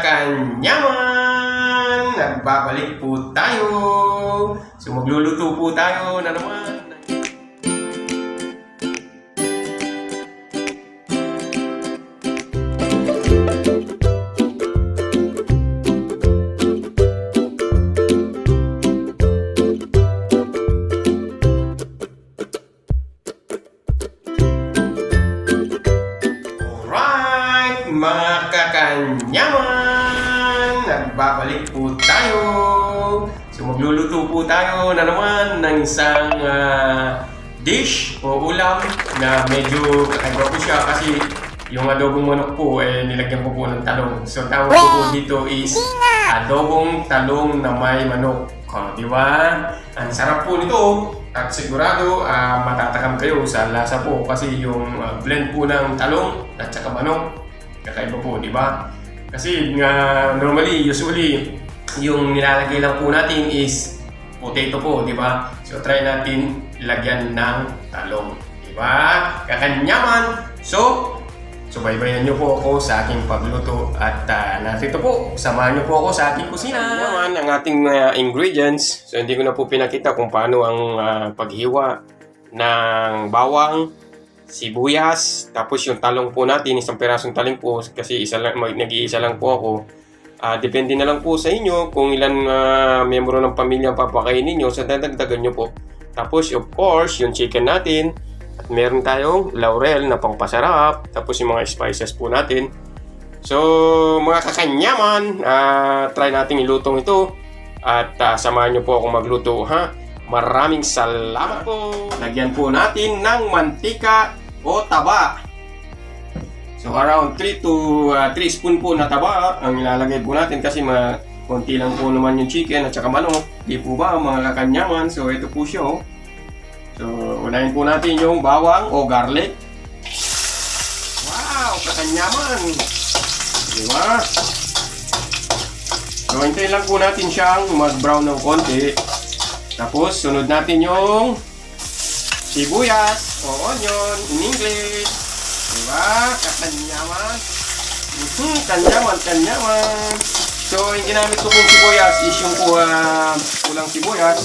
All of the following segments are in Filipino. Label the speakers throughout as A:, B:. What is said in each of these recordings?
A: kakanyaman! Nagbabalik po tayo! So magluluto po tayo na naman. Mga kakanyaman! Tayo! So magluluto po tayo na naman ng isang ah, dish o ulam na medyo kakaiba po siya kasi yung adobong manok po eh nilagyan ko po ng talong. So tawag ko po dito is adobong talong na may manok. O, di ba? Ang sarap po nito at sigurado ah, matatakam kayo sa lasa po kasi yung ah, blend po ng talong at saka manok kakaiba po, di ba? Kasi nga normally, usually, yung nilalagay lang po natin is potato po, di ba? So try natin lagyan ng talong, di ba? Kakanyaman! So, subaybayan niyo po ako sa aking pagluto at uh, narito po, samahan niyo po ako sa aking kusina. Naman ang ating uh, ingredients. So hindi ko na po pinakita kung paano ang uh, paghiwa ng bawang, sibuyas, tapos yung talong po natin, isang perasong taling po kasi isa lang, nag-iisa lang po ako. Ah, depende na lang po sa inyo kung ilan ah, miyembro ng pamilya ang papakainin nyo, sa dadagdagan nyo po. Tapos, of course, yung chicken natin, at meron tayong laurel na pangpasarap, tapos yung mga spices po natin. So, mga kakanyaman, ah, try nating ilutong ito at ah, samahan nyo po akong magluto, ha? Maraming salamat po! Lagyan po natin ng mantika o taba. So around 3 to 3 spoon po na taba ang ilalagay po natin kasi ma konti lang po naman yung chicken at saka manok. Di po ba mga kakanyaman? So ito po siya oh. So unahin po natin yung bawang o garlic. Wow! Kakanyaman! Di ba? So hintayin lang po natin siyang mag-brown ng konti. Tapos sunod natin yung sibuyas o onion in English. Diba? Kakanyaman. Mhm, kanyaman, kanyaman. So, yung ginamit ko pong sibuyas is yung uh, pulang sibuyas.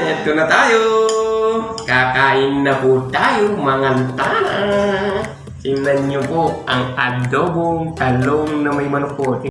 A: Ito na tayo. Kakain na po tayo, mga tana. Tingnan niyo po ang adobong talong na may manok po.